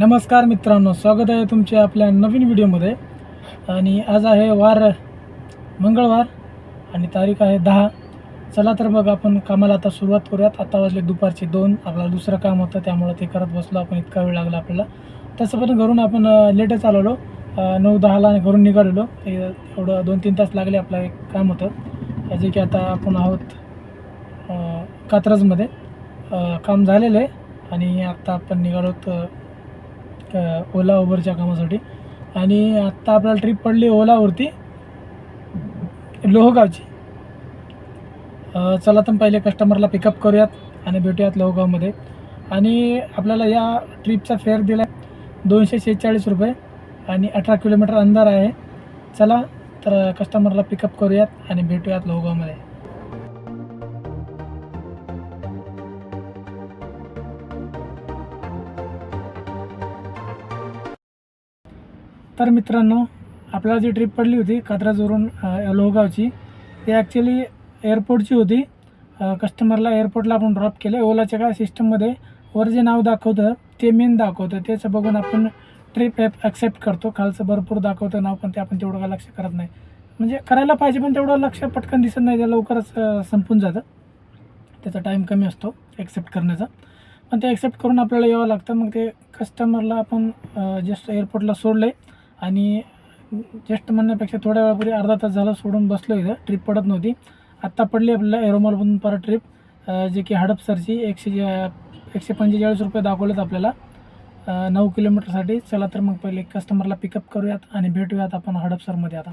नमस्कार मित्रांनो स्वागत आहे तुमचे आपल्या नवीन व्हिडिओमध्ये. आणि आज आहे वार मंगळवार आणि तारीख आहे दहा. चला तर मग आपण कामाला आता सुरुवात करूयात. आता वाजले दुपारचे दोन आपला दुसरं काम होतं त्यामुळं ते करत बसलो आपण इतका वेळ लागला आपल्याला. तसं पण घरून आपण लेटच आलेलो. नऊ दहाला घरून निघालेलो. ते एवढं दोन तीन तास लागले आपलं एक काम होतं. जे की आता आपण आहोत कात्रजमध्ये. काम झालेलं आहे. आणि आत्ता आपण निघालोत ओला उबरच्या कामासाठी. आणि आत्ता आपल्याला ट्रिप पडली ओलावरती लोहगावची. चला तर पहिले कस्टमरला पिकअप करूयात आणि भेटूयात लोहगावमध्ये. आणि आपल्याला या ट्रिपचा फेअर दिला दोनशे शेहेचाळीस रुपये आणि अठरा किलोमीटर अंदर आहे. चला तर कस्टमरला पिकअप करूयात आणि भेटूयात लोहगावमध्ये. तर मित्रांनो आपल्याला जी ट्रिप पडली होती कात्रजवरून लोहगावची ती ॲक्च्युली एअरपोर्टची होती. कस्टमरला एअरपोर्टला आपण ड्रॉप केले. ओलाच्या काय सिस्टममध्ये वर जे नाव दाखवतं ते मेन दाखवतं. त्याचं बघून आपण ट्रिप ॲप ॲक्सेप्ट करतो. खालचं भरपूर दाखवतं नाव पण ते आपण तेवढं काय लक्ष करत नाही. म्हणजे करायला पाहिजे पण तेवढं लक्ष पटकन दिसत नाही. ते लवकरच संपून जातं. त्याचा टाईम कमी असतो ॲक्सेप्ट करण्याचा. पण ते ॲक्सेप्ट करून आपल्याला यावं लागतं. मग ते कस्टमरला आपण जस्ट एअरपोर्टला सोडले आहे आणि जस्ट म्हणण्यापेक्षा थोड्या वेळापूर्वी अर्धा तास झाला सोडून बसलो इथं. ट्रिप पडत नव्हती. आत्ता पडली आपल्याला एरोमॉलमधून परत ट्रिप जे की हडपसरची एकशे एकशे पंचेचाळीस रुपये दाखवलेत आपल्याला. नऊ किलोमीटरसाठी चला तर मग पहिले कस्टमरला पिकअप करूयात आणि भेटूयात आपण हडपसरमध्ये आता.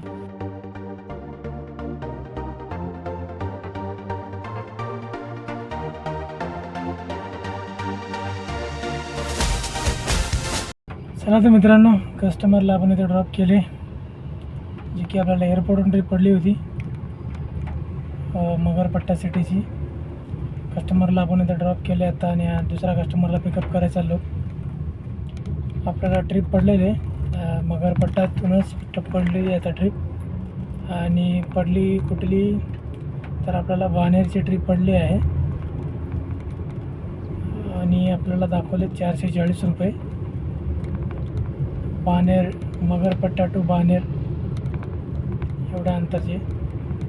चला तर मित्रांनो कस्टमरला आपण इथे ड्रॉप केले जी की आपल्याला एअरपोर्टवरून ट्रीप पडली होती. मगरपट्टा सिटीची कस्टमरला आपण इथे ड्रॉप केले आता आणि दुसऱ्या कस्टमरला पिकअप करायला चाललो. आपल्याला ट्रिप पडलेले मगरपट्टातूनच मगरपट्ट्यातूनच पडली पडलेली आता ट्रिप आणि पडली कुठली तर आपल्याला वानेरची ट्रिप पडली आहे. आणि आपल्याला दाखवले चारशे चाळीस रुपये. बानेर मगरपट्टा टू बानेर. एवढ्या अंतरचे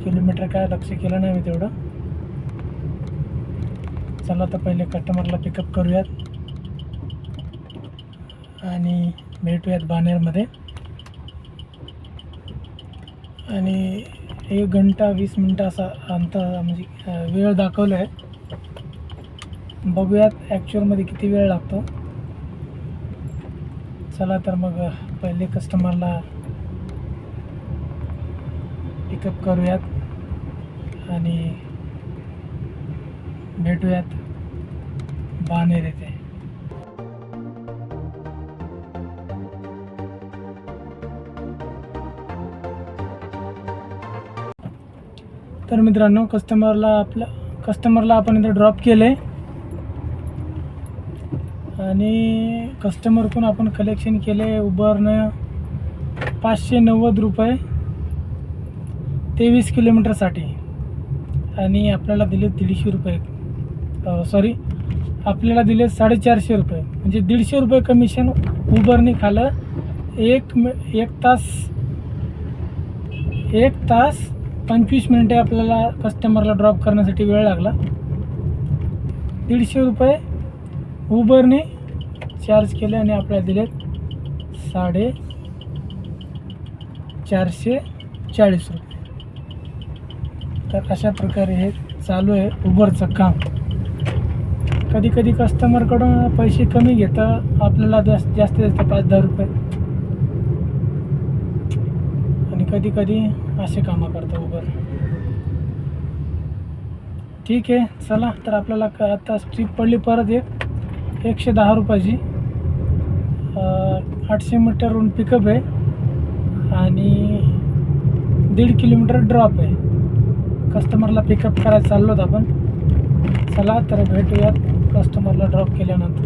किलोमीटर काय लक्ष केलं नाही मी तेवढं. चला तर पहिले कस्टमरला पिकअप करूयात. आणि भेटूयात बानेरमध्ये. आणि एक घंटा वीस मिनटं असा अंतर म्हणजे वेळ दाखवला आहे बघूयात ॲक्च्युअलमध्ये किती वेळ लागतो. चला तर मग पहिले कस्टमरला पिकअप करूयात आणि भेटूयात बाणेर येथे. तर मित्रांनो कस्टमरला आपल्या कस्टमरला आपण इथे ड्रॉप केले आणि कस्टमरकडून आपण कलेक्शन केले उबरनं पाचशे नव्वद रुपये तेवीस किलोमीटरसाठी आणि आपल्याला दिले दीडशे रुपये सॉरी आपल्याला दिले साडेचारशे रुपये. म्हणजे दीडशे रुपये कमिशन उबरने खालं एक मि एक तास एक तास पंचवीस मिनटे आपल्याला कस्टमरला ड्रॉप करण्यासाठी वेळ लागला. दीडशे रुपये उबरने चार्ज केले आणि आपल्याला दिलेत साडे चारशे चाळीस रुपये. तर अशा प्रकारे हे चालू आहे उबरचं काम. कधी कधी कस्टमरकडून पैसे कमी घेतं आपल्याला जास्त जास्त देतं पाच दहा रुपये. आणि कधी कधी असे कामं करतं उबर ठीक आहे चला तर आपल्याला क- आता स्ट्रीप पडली परत एक. एकशे दहा रुपयाची. आठशे मीटरवरून पिकअप आहे. आणि दीड किलोमीटर ड्रॉप आहे. कस्टमरला पिकअप करायला चाललो होतो आपण. चला तर भेटूयात कस्टमरला ड्रॉप केल्यानंतर.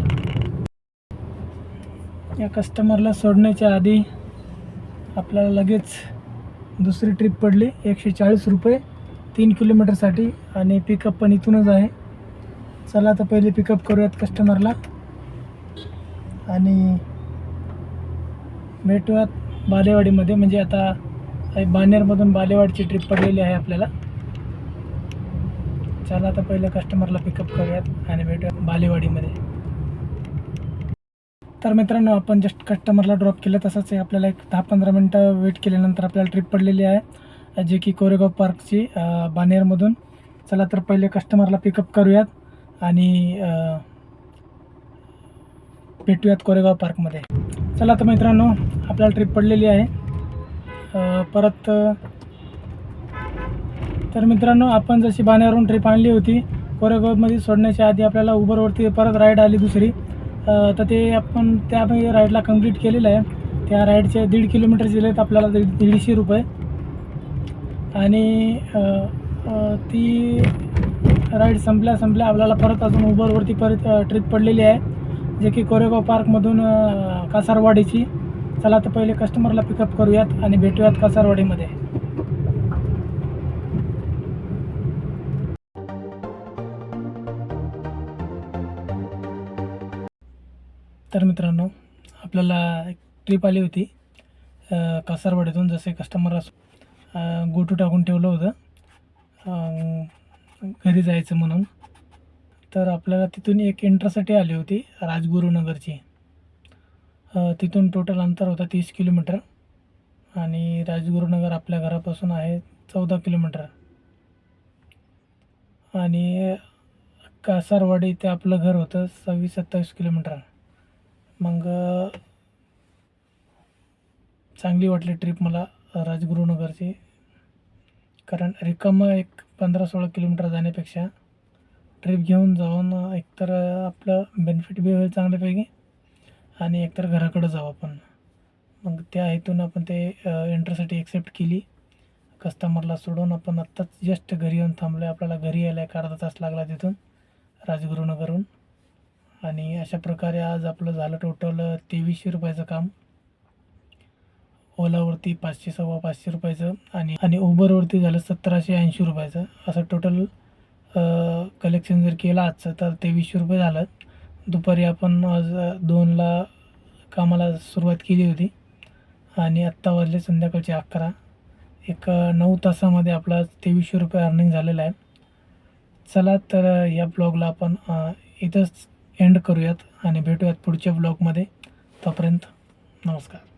या कस्टमरला सोडण्याच्या आधी आपल्याला लगेच दुसरी ट्रिप पडली. एकशे चाळीस रुपये तीन किलोमीटरसाठी आणि पिकअप पण इथूनच आहे. चला तर पहिले पिकअप करूयात कस्टमरला आणि भेटूयात बालेवाडीमध्ये म्हणजे आता बानेरमधून बालेवाडीची ट्रिप पडलेली आहे आपल्याला. चला आता पहिलं कस्टमरला पिकअप करूयात आणि भेटूयात बालेवाडीमध्ये. तर मित्रांनो आपण जस्ट कस्टमरला ड्रॉप केलं तसंच आपल्याला एक दहा पंधरा मिनटं वेट केल्यानंतर आपल्याला ट्रिप पडलेली आहे. जे की कोरेगाव पार्कची बानेरमधून. चला तर पहिले कस्टमरला पिकअप करूयात आणि भेटूयात कोरेगाव पार्कमध्ये चला तर मित्रांनो आपल्याला ट्रिप पडलेली आहे. परत तर मित्रांनो आपण जशी बाण्यावरून ट्रिप आणली होती कोरेगावमध्ये सोडण्याच्या आधी आपल्याला उबरवरती परत राईड आली दुसरी. तर ते आपण त्या राईडला कंप्लीट केलेलं आहे. त्या राईडचे दीड किलोमीटर दिले आहेत आपल्याला दीड दीडशे रुपये. आणि ती राईड संपल्या संपल्या आपल्याला परत अजून उबरवरती परत ट्रिप पडलेली आहे. जे की कोरेगाव पार्कमधून कासारवाडीची. चला तर पहिले कस्टमरला पिकअप करूयात आणि भेटूयात कासारवाडीमध्ये. तर मित्रांनो आपल्याला एक ट्रिप आली होती कासारवाडीतून जसे कस्टमरला गोटू टाकून ठेवलं होतं. घरी जायचं म्हणून. तर आपल्याला तिथून एक इंटरसिटी आली होती राजगुरुनगरची. तिथून टोटल अंतर होतं तीस किलोमीटर आणि राजगुरुनगर आपल्या घरापासून आहे चौदा किलोमीटर. आणि कासारवाडी ते आपलं घर होतं सव्वीस सत्तावीस किलोमीटर. मग चांगली वाटली ट्रिप मला राजगुरुनगरची. कारण रिकामं एक पंधरा सोळा किलोमीटर जाण्यापेक्षा ट्रिप घेऊन जाऊन एकतर आपलं बेनिफिट बी होईल चांगल्यापैकी आणि एकतर घराकडं जाऊ आपण. मग त्या हेतून आपण ते इंटरसिटी एक्सेप्ट केली. कस्टमरला सोडून आपण आत्ताच जस्ट घरी येऊन थांबलो आपल्याला घरी यायला एक अर्धा तास लागला तिथून राजगुरुनगरहून. आणि अशा प्रकारे आज आपलं झालं टोटल तेवीसशे रुपयाचं काम. ओलावरती पाचशे सव्वा पाचशे रुपयाचं आणि आणि उबरवरती झालं सतराशे ऐंशी रुपयाचं. असं टोटल कलेक्शन जर केलं आजचं तर तेवीसशे रुपये झालं. दुपारी आपण आज दोनला कामाला सुरुवात केली होती. आणि आत्ता वाजले संध्याकाळचे अकरा. एक नऊ तासामध्ये आपला तेवीसशे रुपये अर्निंग झालेलं आहे. चला तर या ब्लॉगला आपण इथंच एंड करूयात आणि भेटूयात पुढच्या ब्लॉगमध्ये तोपर्यंत नमस्कार.